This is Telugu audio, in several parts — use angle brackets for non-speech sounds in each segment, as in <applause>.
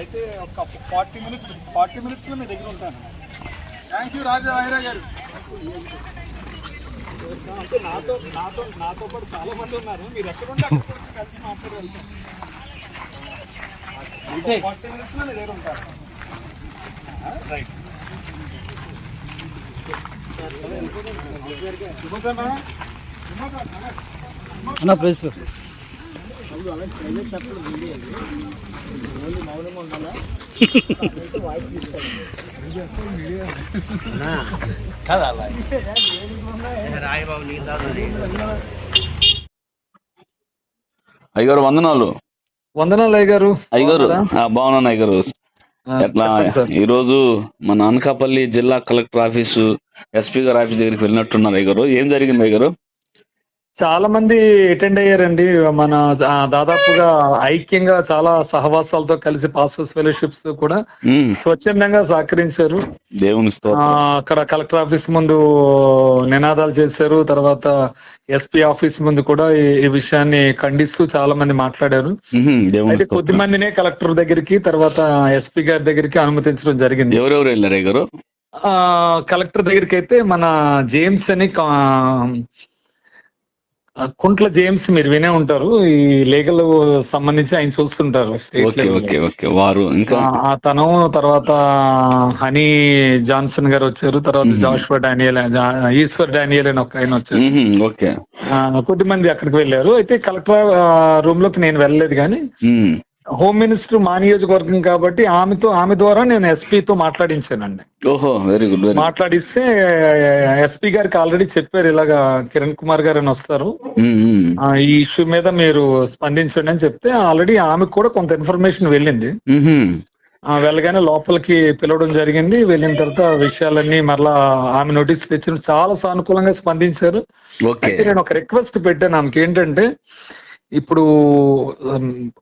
అయితే ఒక ఫార్టీ మినిట్స్ ఫార్టీ మినిట్స్లో మీ దగ్గర ఉంటాను. థ్యాంక్ యూ రాజా వైరా గారు. అంటే నాతో నాతో నాతో పాటు చాలా మంది ఉన్నారు. మీరు ఎక్కడ ఉంటే అక్కడికి వచ్చి కలిసి మాట్లాడి వెళ్తాం ఫార్టీ మినిట్స్లో మీ దగ్గర ఉంటాను. రైట్ అన్న ప్రైస్ అయ్యగారు వందనాలు. వందనాలు అయ్య గారు అయ్యగారు ఆ, బాగున్నాను అయ్యగారు. ఆ, ఎట్లా? చెప్పండి సార్. ఈ రోజు మన అనకాపల్లి జిల్లా కలెక్టర్ ఆఫీసు ఎస్పీ గారి ఆఫీస్ దగ్గరికి వెళ్ళినట్టున్నారు అయ్యగారు. ఏం జరిగింది అయ్యగారు? చాలా మంది అటెండ్ అయ్యారండి. మన దాదాపుగా ఐక్యంగా చాలా సహవాసాలతో కలిసి పాస్టర్స్ ఫెలోషిప్స్ కూడా స్వచ్ఛందంగా సహకరించారు. దేవుని అక్కడ కలెక్టర్ ఆఫీస్ ముందు నినాదాలు చేశారు. తర్వాత ఎస్పీ ఆఫీస్ ముందు కూడా ఈ విషయాన్ని ఖండిస్తూ చాలా మంది మాట్లాడారు. అయితే కొద్ది మందినే కలెక్టర్ దగ్గరికి తర్వాత ఎస్పీ గారి దగ్గరికి అనుమతించడం జరిగింది. ఎవరెవరు వెళ్ళారు కలెక్టర్ దగ్గరికి అయితే మన జేమ్స్ అని కుంట్ల జేమ్స్ మీరు వినే ఉంటారు. ఈ లీగల్ సంబంధించి ఆయన చూస్తుంటారు వారు ఇంకా? ఆ తను తర్వాత హనీ జాన్సన్ గారు వచ్చారు. తర్వాత. జాషువా డానియల్ ఈశ్వర్ డానియల్ అని ఒక ఆయన వచ్చారు. ఓకే. ఆ, కొద్ది మంది అక్కడికి వెళ్ళారు. అయితే కలెక్టర్ రూమ్లోకి నేను వెళ్ళలేదు కానీ హోమ్ మినిస్టర్ మా నియోజకవర్గం కాబట్టి ఆమెతో ఆమె ద్వారా నేను ఎస్పీతో మాట్లాడించానండి. ఓహో వెరీ గుడ్ మాట్లాడిస్తే ఎస్పీ గారికి ఆల్రెడీ చెప్పారు ఇలాగా కిరణ్ కుమార్ గారు అని వస్తారు. ఆ, ఈ ఇష్యూ మీద మీరు స్పందించండి అని చెప్తే ఆల్రెడీ ఆమెకు కూడా కొంత ఇన్ఫర్మేషన్ వెళ్ళింది. ఆ, వెళ్ళగానే లోపలికి పిలవడం జరిగింది. వెళ్ళిన తర్వాత విషయాలన్నీ మరలా ఆమె నోటీస్ తెచ్చిన చాలా సానుకూలంగా స్పందించారు. అయితే నేను ఒక రిక్వెస్ట్ పెట్టాను. ఆమెకి ఏంటంటే ఇప్పుడు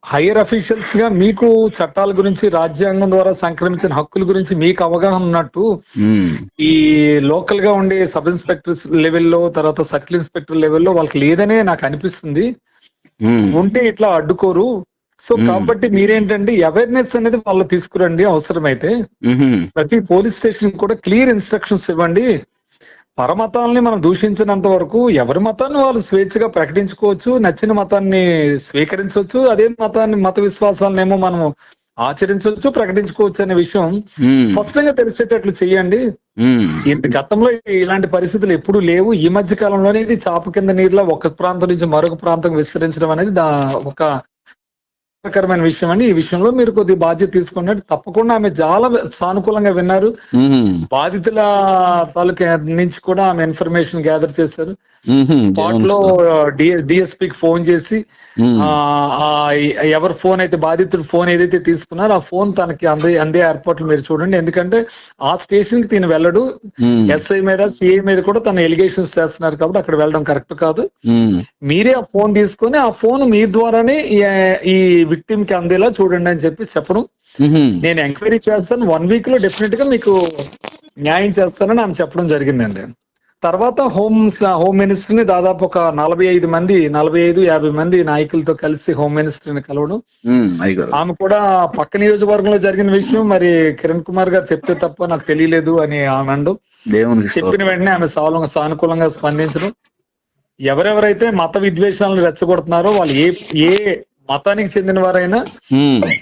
హైయర్ అఫీషియల్స్గా మీకు చట్టాల గురించి రాజ్యాంగం ద్వారా సంక్రమించిన హక్కుల గురించి మీకు అవగాహన ఉన్నట్టు ఉమ్, ఈ లోకల్గా ఉండే సబ్ ఇన్స్పెక్టర్ లెవెల్లో తర్వాత సర్కిల్ ఇన్స్పెక్టర్ లెవెల్లో వాళ్ళకి లేదనే నాకు అనిపిస్తుంది. ఉమ్, ఉంటే ఇట్లా అడ్డుకోరు. So Hmm. కాబట్టి మీరేంటంటే అవేర్నెస్ అనేది వాళ్ళు తీసుకురండి అవసరమైతే. ప్రతి పోలీస్ స్టేషన్ కూడా క్లియర్ ఇన్స్ట్రక్షన్స్ ఇవ్వండి. పరమతాలని మనం దూషించినంత వరకు ఎవరి మతాన్ని వాళ్ళు స్వేచ్ఛగా ప్రకటించుకోవచ్చు నచ్చిన మతాన్ని స్వీకరించవచ్చు అదే మతాన్ని మత విశ్వాసాలనేమో మనం ఆచరించవచ్చు ప్రకటించుకోవచ్చు అనే విషయం స్పష్టంగా తెలిసేటట్లు చేయండి గతంలో ఇలాంటి పరిస్థితులు ఎప్పుడు లేవు. ఈ మధ్య కాలంలోనే ఇది చాప కింద నీరులో ఒక ప్రాంతం నుంచి మరొక ప్రాంతం విస్తరించడం అనేది దా ఒక కరమైన విషయం అని ఈ విషయంలో మీరు కొద్ది బాధ్యత తీసుకున్నట్టు తప్పకుండా ఆమె చాలా సానుకూలంగా విన్నారు. బాధితుల తాలూకా నుంచి కూడా ఆమె ఇన్ఫర్మేషన్ గ్యాదర్ చేశారు. స్పాట్లో. డిఎస్పీకి ఫోన్ చేసి ఎవరి ఫోన్ అయితే బాధితుడు ఫోన్ ఏదైతే తీసుకున్నారో ఆ ఫోన్ తనకి అందే అందే ఏర్పాట్లు మీరు చూడండి. ఎందుకంటే ఆ స్టేషన్కి తిని వెళ్ళడు. ఎస్ఐ మీద సిఐ మీద కూడా తన ఎలిగేషన్స్ చేస్తున్నారు కాబట్టి అక్కడ వెళ్ళడం కరెక్ట్ కాదు. మీరే ఆ ఫోన్ తీసుకొని ఆ ఫోన్ మీ ద్వారానే ఈ విక్టిమ్కి అందేలా చూడండి అని చెప్పి చెప్పడం నేను ఎంక్వైరీ చేస్తాను. వన్ వీక్లో డెఫినెట్గా మీకు న్యాయం చేస్తానని ఆమె చెప్పడం జరిగిందండి. తర్వాత హోమ్ హోమ్ మినిస్టర్ని దాదాపు ఒక నలభై ఐదు మంది నలభై ఐదు యాభై మంది నాయకులతో కలిసి హోమ్ మినిస్టర్ని కలవడం ఆమె కూడా పక్క నియోజకవర్గంలో జరిగిన విషయం మరి కిరణ్ కుమార్ గారు చెప్తే తప్ప నాకు తెలియలేదు అని ఆమె దేవునికి చెప్పిన. వెంటనే ఆమె సాను సానుకూలంగా స్పందించడం. ఎవరెవరైతే మత విద్వేషాలను రెచ్చగొడుతున్నారో వాళ్ళు ఏ ఏ మతానికి చెందిన వారైనా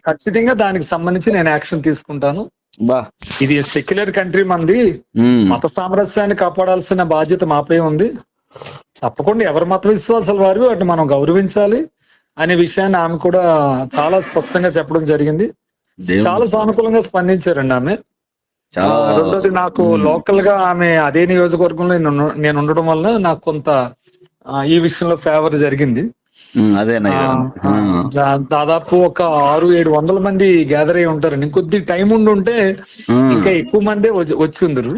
ఖచ్చితంగా దానికి సంబంధించి నేను యాక్షన్ తీసుకుంటాను. బా. ఇది సెక్యులర్ కంట్రీ మంది. మత సామరస్యాన్ని కాపాడాల్సిన బాధ్యత మాపై ఉంది. తప్పకుండా ఎవరి మత విశ్వాసాలు వారు వాటిని మనం గౌరవించాలి అనే విషయాన్ని ఆమె కూడా చాలా స్పష్టంగా చెప్పడం జరిగింది. చాలా సానుకూలంగా స్పందించారండి ఆమె. రెండోది నాకు లోకల్గా ఆమె అదే నియోజకవర్గంలో నేను ఉండడం వల్ల నాకు కొంత ఈ విషయంలో ఫేవర్ జరిగింది. దాదాపు ఒక ఆరు ఏడు వందల మంది గ్యాదర్ అయి ఉంటారండి కొద్ది టైం ఉండి ఉంటే ఉమ్, ఇంకా ఎక్కువ మందే వచ్చి వచ్చి ఉందరు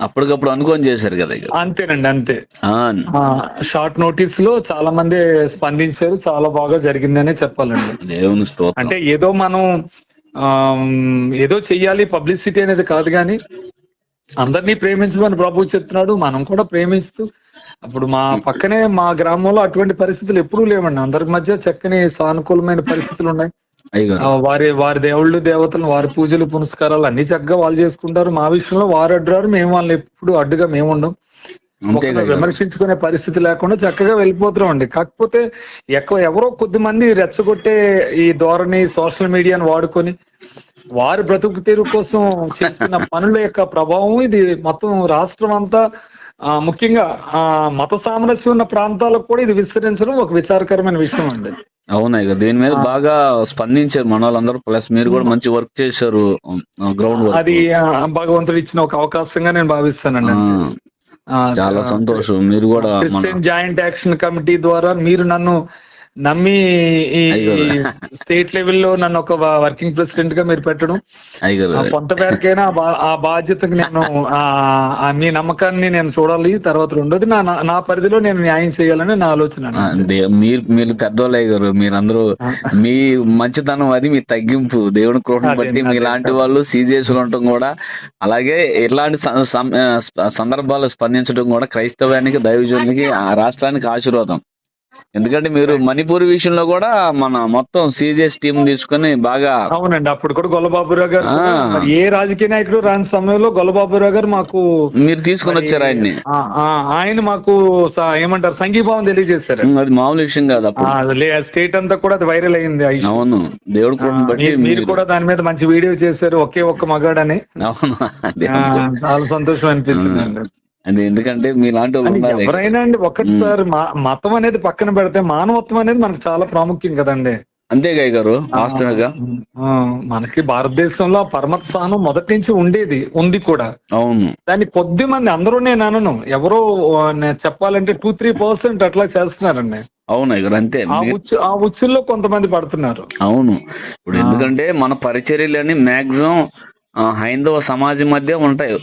అప్పటికప్పుడు అనుకొని చేశారు కదా. అంతేనండి అంతే. షార్ట్ నోటీస్లో చాలా మంది స్పందించారు. చాలా బాగా జరిగిందనే చెప్పాలండి. దేవుని అంటే ఏదో మనం ఏదో చెయ్యాలి పబ్లిసిటీ అనేది కాదు కానీ అందరినీ ప్రేమించమని ప్రభు చెప్తున్నాడు. మనం కూడా ప్రేమిస్తూ అప్పుడు మా పక్కనే మా గ్రామంలో అటువంటి పరిస్థితులు ఎప్పుడూ లేవండి. అందరి మధ్య చక్కని సానుకూలమైన పరిస్థితులు ఉన్నాయి. వారి వారి దేవుళ్ళు దేవతలు వారి పూజలు పునస్కారాలు అన్ని చక్కగా వాళ్ళు చేసుకుంటారు. మా విషయంలో వారు అడ్డారు మేము వాళ్ళని ఎప్పుడు అడ్డుగా మేము ఉండం. విమర్శించుకునే పరిస్థితి లేకుండా చక్కగా వెళ్ళిపోతున్నాం అండి కాకపోతే ఎక్కువ ఎవరో కొద్ది మంది రెచ్చగొట్టే ఈ ధోరణి సోషల్ మీడియాను వాడుకొని వారి బ్రతుకు తెరువు కోసం చేస్తున్న <laughs> పనుల యొక్క ప్రభావం ఇది మొత్తం రాష్ట్రం అంతా ముఖ్యంగా ఆ మత సామరస్యం ఉన్న ప్రాంతాలకు కూడా ఇది విస్తరించడం ఒక విచారకరమైన విషయం అండి. అవునా ఇక? దీని మీద బాగా స్పందించారు మన వాళ్ళందరూ ప్లస్ మీరు కూడా మంచి వర్క్ చేశారు గ్రౌండ్ అది భగవంతుడు ఇచ్చిన ఒక అవకాశంగా నేను భావిస్తానండి. చాలా సంతోషం. మీరు కూడా క్రిస్టియన్ జాయింట్ యాక్షన్ కమిటీ ద్వారా మీరు నన్ను నమ్మి ఈ. స్టేట్ లెవెల్లో నన్ను ఒక వర్కింగ్ ప్రెసిడెంట్గా మీరు పెట్టడం. కొంత మేరకైనా ఆ బా- ఆ బాధ్యతకు నేను మీ నమ్మకాన్ని నేను చూడాలి. తర్వాత రెండోది నా నా- పరిధిలో నేను న్యాయం చేయాలని నా ఆలోచన మీరు మీరు పెద్దోళ్ళు అయ్యారు మీరందరూ మీ మంచితనం అది మీ తగ్గింపు. దేవుని కృపను బట్టి. మీలాంటి వాళ్ళు సీజేస్ ఉండటం కూడా అలాగే స్ప- సందర్భాలు స్పందించడం కూడా క్రైస్తవానికి దైవజనునికి ఆ రాష్ట్రానికి ఆశీర్వాదం. ఎందుకంటే మీరు మణిపూర్ విషయంలో కూడా మన మొత్తం సీజేస్ టీం తీసుకొని బాగా అవునండి అప్పుడు కూడా గొల్లబాబురావు గారు ఏ రాజకీయ నాయకుడు రాని సమయంలో గొల్లబాబురావు గారు మాకు మీరు తీసుకొని వచ్చారు ఆయన్ని. ఆయన మాకు ఏమంటారు సంఘీభావం తెలియజేశారు. అది మామూలు విషయం కాదు అప్పుడు. స్టేట్ అంతా కూడా అది వైరల్ అయింది. అవును దేవుడి బట్టి మీరు- కూడా దాని మీద మంచి వీడియో చేశారు ఒకే ఒక్క మగాడని. అవును చాలా సంతోషం అనిపించింది అండి ఎందుకంటే మీలాంటి వాళ్ళు ఎవరైనా అండి ఒకటి సార్ మతం అనేది పక్కన పెడితే మానవత్వం అనేది మనకు చాలా ప్రాముఖ్యం కదండి. అంతే గాయ గారు వాస్తవంగా? మనకి భారతదేశంలో ఆ పరమత స్థానం మొదటి నుంచి ఉండేది ఉంది కూడా. అవును. దాన్ని కొద్ది మంది అందరూ నేను అనను ఎవరో చెప్పాలంటే టూ త్రీ పర్సెంట్ అట్లా చేస్తున్నారండి. అవును అయ్యగారు అంతే. ఆ ఉచ్చుల్లో కొంతమంది పడుతున్నారు. అవును. ఇప్పుడు ఎందుకంటే మన పరిచర్యలన్నీ మాక్సిమం హైందవ సమాజం మధ్య ఉంటాయి.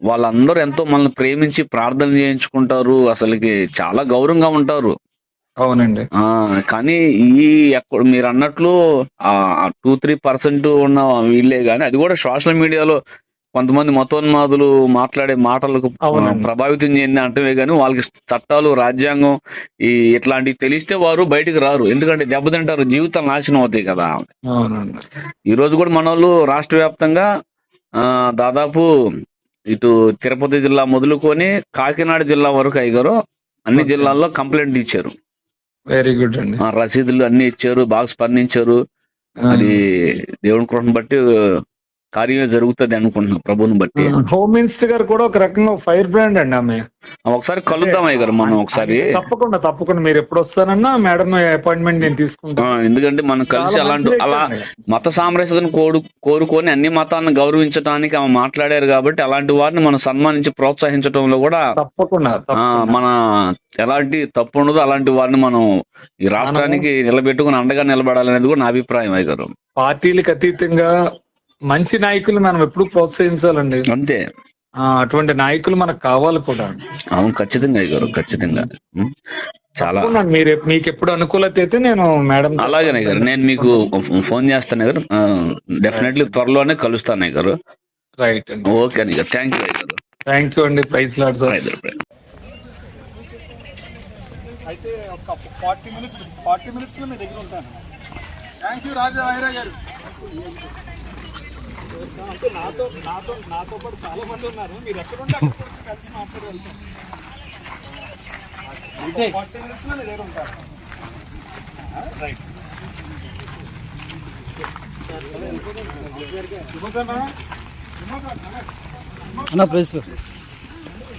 వాళ్ళందరూ ఎంతో మనల్ని ప్రేమించి ప్రార్థన చేయించుకుంటారు. అసలుకి చాలా గౌరవంగా ఉంటారు. అవునండి. ఆ కానీ ఈ ఎక్కడ మీరు అన్నట్లు ఆ టూ త్రీ పర్సెంట్ ఉన్న వీళ్ళే గాని అది కూడా సోషల్ మీడియాలో కొంతమంది మతోన్మాదులు మాట్లాడే మాటలకు. ప్రభావితం చెంది అంటవే కానీ వాళ్ళకి చట్టాలు రాజ్యాంగం ఈ ఇట్లాంటివి తెలిస్తే వారు బయటికి రారు. ఎందుకంటే దెబ్బతింటారు జీవితం నాశనం అవుతాయి కదా. ఈ రోజు కూడా మన వాళ్ళు రాష్ట్ర వ్యాప్తంగా ఆ దాదాపు ఇటు తిరుపతి జిల్లా మొదలుకొని కాకినాడ జిల్లా వరకు అయ్యారు. అన్ని. జిల్లాల్లో కంప్లైంట్ ఇచ్చారు. వెరీ గుడ్ అండి. రసీదులు అన్ని ఇచ్చారు బాగా స్పందించారు. అది దేవుని కృపను బట్టి కార్యమే జరుగుతుంది అనుకుంటున్నాం ప్రభుని బట్టి. హోమ్ మినిస్టర్ గారు కూడా ఒక రకంగా ఫైర్ బ్రాండ్ అండి ఆమె. ఒకసారి కలుద్దాం గారు మనం ఒకసారి. తప్పకుండా తప్పకుండా మీరు ఎప్పుడు వస్తారన్నా మేడం అపాయింట్మెంట్ నేను ఆ, తీసుకుంటాను ఎందుకంటే మనం కలిసి అలాంటి అలా. మత సామరస్యతను కోరు కోరుకొని అన్ని మతాలను గౌరవించడానికి ఆమె మాట్లాడారు కాబట్టి అలాంటి వారిని మనం సన్మానించి ప్రోత్సహించడంలో కూడా తప్పకుండా. మన ఎలాంటి తప్పు ఉండదు అలాంటి వారిని మనం ఈ రాష్ట్రానికి నిలబెట్టుకుని అండగా నిలబడాలనేది కూడా నా అభిప్రాయం అయ్య గారు. పార్టీలకు అతీతంగా మంచి నాయకులు మనం ఎప్పుడు ప్రోత్సహించాలండి. అంతే. ఆ, అటువంటి నాయకులు మనకు కావాలి కూడా. అవును ఖచ్చితంగా గారు ఖచ్చితంగా. చాలా. మీరు మీకు ఎప్పుడు అనుకూలత అయితే నేను మేడం అలాగనే గారు నేను మీకు ఫోన్ చేస్తాను గారు డెఫినెట్లీ త్వరలోనే కలుస్తాను గారు రైట్ అండి. ఓకే అని గారు థ్యాంక్ యూ గారు థ్యాంక్ యూ అండి ప్రైజ్ లాడ్ సార్. హైదరాబాద్ అయితే ఒక ఫార్టీ మినిట్స్ ఫార్టీ మినిట్స్లో మీ దగ్గర ఉంటాను. థ్యాంక్ యూ రాజా వైరా గారు. అంటే నాతో నాతో నాతో పాటు చాలా మంది ఉన్నారు మీరు ఎక్కడ ఉంటే కలిసి మాట్లాడి వెళ్తాం ఫార్టీ మినిట్స్లో దగ్గర ఉంటాను రైట్ అన్న ప్రైస్